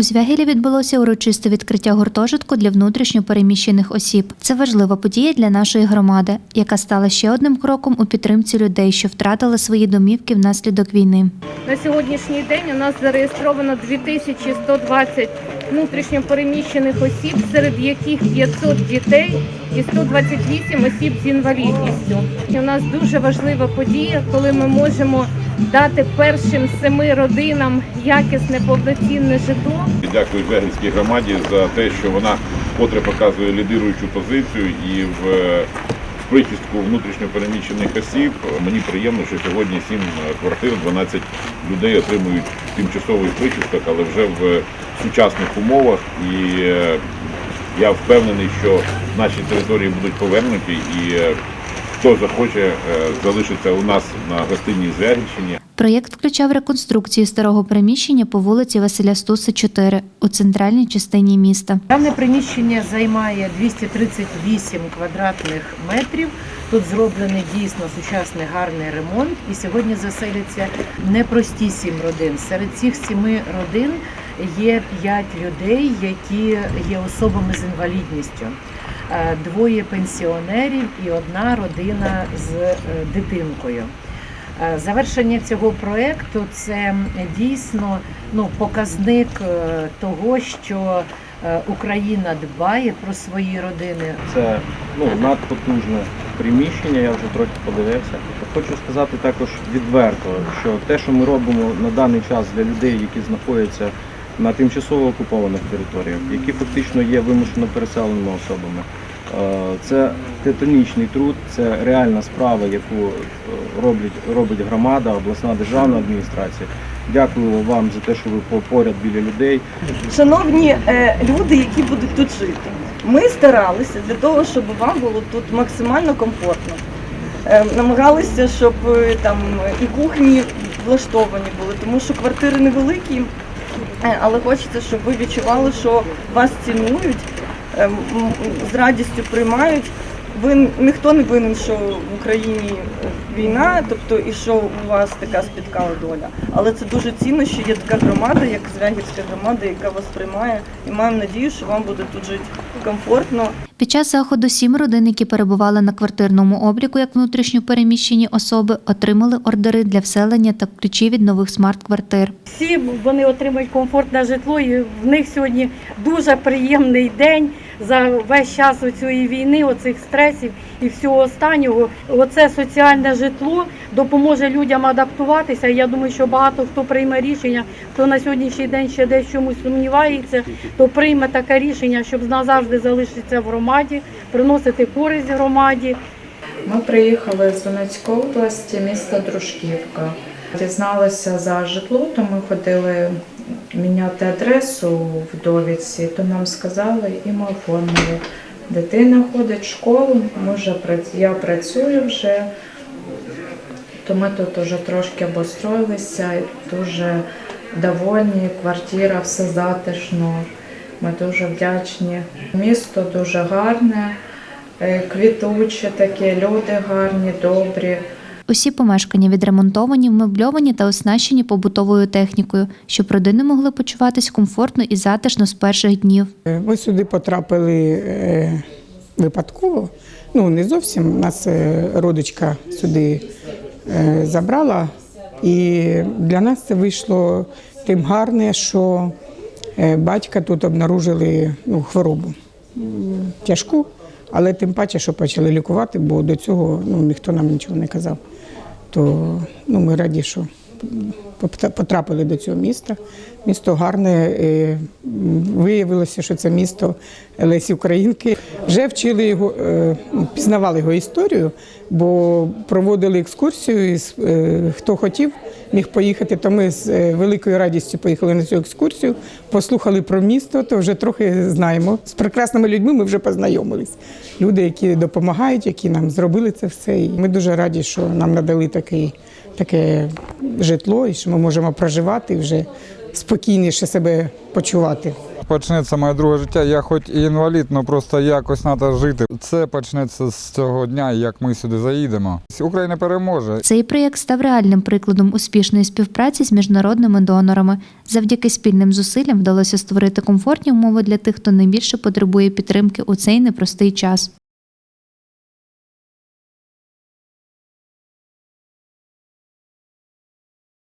У Звягілі відбулося урочисте відкриття гуртожитку для внутрішньо переміщених осіб. Це важлива подія для нашої громади, яка стала ще одним кроком у підтримці людей, що втратили свої домівки внаслідок війни. На сьогоднішній день у нас зареєстровано 2120 внутрішньо переміщених осіб, серед яких 500 дітей і 128 осіб з інвалідністю. У нас дуже важлива подія, коли ми можемо дати першим семи родинам якісне повноцінне житло. Дякую Звягільській громаді за те, що вона вкотре показує лідируючу позицію і в, е, прихистку внутрішньо переміщених осіб. Мені приємно, що сьогодні 7 квартир, 12 людей отримують тимчасовий прихисток, але вже в сучасних умовах. І е, я впевнений, що наші території будуть повернуті і е, хто захоче е, залишиться у нас на гостинній Звягільщині. Проєкт включав реконструкцію старого приміщення по вулиці Василя Стуса, 4 у центральній частині міста. Дане приміщення займає 238 квадратних метрів. Тут зроблений дійсно сучасний гарний ремонт. І сьогодні заселяться непрості сім родин. Серед цих сіми родин є п'ять людей, які є особами з інвалідністю. Е, Двоє пенсіонерів і одна родина з е, дитинкою. Е, Завершення цього проекту це дійсно ну, показник того, що Україна дбає про свої родини. Це ну, надпотужне приміщення, я вже трохи подивився. Хочу сказати також відверто, що те, що ми робимо на даний час для людей, які знаходяться на тимчасово окупованих територіях, які фактично є вимушено переселеними особами, е, це титанічний труд, це реальна справа, яку е, роблять, робить громада, обласна державна адміністрація. Дякую вам за те, що ви поряд біля людей. Шановні е, люди, які будуть тут жити, ми старалися для того, щоб вам було тут максимально комфортно. Намагалися, щоб там і кухні влаштовані були, тому що квартири невеликі, але хочеться, щоб ви відчували, що вас цінують, е, з радістю приймають. Ви ніхто не винен, що в Україні е, війна, тобто і що у вас така спіткала доля. Але це дуже цінно, що є така громада, як Звягівська громада, яка вас приймає, і маємо надію, що вам буде тут жити комфортно. Під час заходу сім родин, які перебували на квартирному обліку як внутрішньо переміщені особи, отримали ордери для вселення та ключі від нових смарт-квартир. Всі вони отримують комфортне житло, і в них сьогодні дуже приємний день за весь час цієї війни, оцих стресів і всього останнього. Оце соціальне житло допоможе людям адаптуватися. Я думаю, що багато хто прийме рішення, хто на сьогоднішній день ще десь чомусь сумнівається, то прийме таке рішення, щоб назавжди залишитися в громаді, приносити користь громаді. Ми приїхали з Донецької області, місто Дружківка. Дізналися за житло, то ми ходили міняти адресу в довідці, то нам сказали і ми оформили. Дитина ходить в школу, прац- я працюю вже, то ми тут вже трошки обустроїлися, і дуже довольні, квартира все затишно. Ми дуже вдячні. Місто дуже гарне, е, квітуче таке, люди гарні, добрі. Усі помешкання відремонтовані, вмебльовані та оснащені побутовою технікою, щоб родини могли почуватись комфортно і затишно з перших днів. Е, Ми сюди потрапили е, випадково. Ну, не зовсім. Нас родичка сюди забрала. І для нас це вийшло тим гарне, що батька тут обнаружили ну, хворобу тяжку, але тим паче, що почали лікувати, бо до цього ну, ніхто нам нічого не казав. То ну, ми раді, що потрапили до цього міста. Місто гарне. Виявилося, що це місто Лесі Українки. Вже вчили його, е, пізнавали його історію, бо проводили екскурсію. І е, хто хотів, міг поїхати. То ми з е, великою радістю поїхали на цю екскурсію, послухали про місто, то вже трохи знаємо. З прекрасними людьми ми вже познайомились. Люди, які допомагають, які нам зробили це все. І ми дуже раді, що нам надали такий, таке житло, і що ми можемо проживати і вже спокійніше себе почувати. Почнеться моє друге життя. Я хоч і інвалід, але просто якось треба жити. Це почнеться з цього дня, як ми сюди заїдемо. Україна переможе. Цей проєкт став реальним прикладом успішної співпраці з міжнародними донорами. Завдяки спільним зусиллям вдалося створити комфортні умови для тих, хто найбільше потребує підтримки у цей непростий час.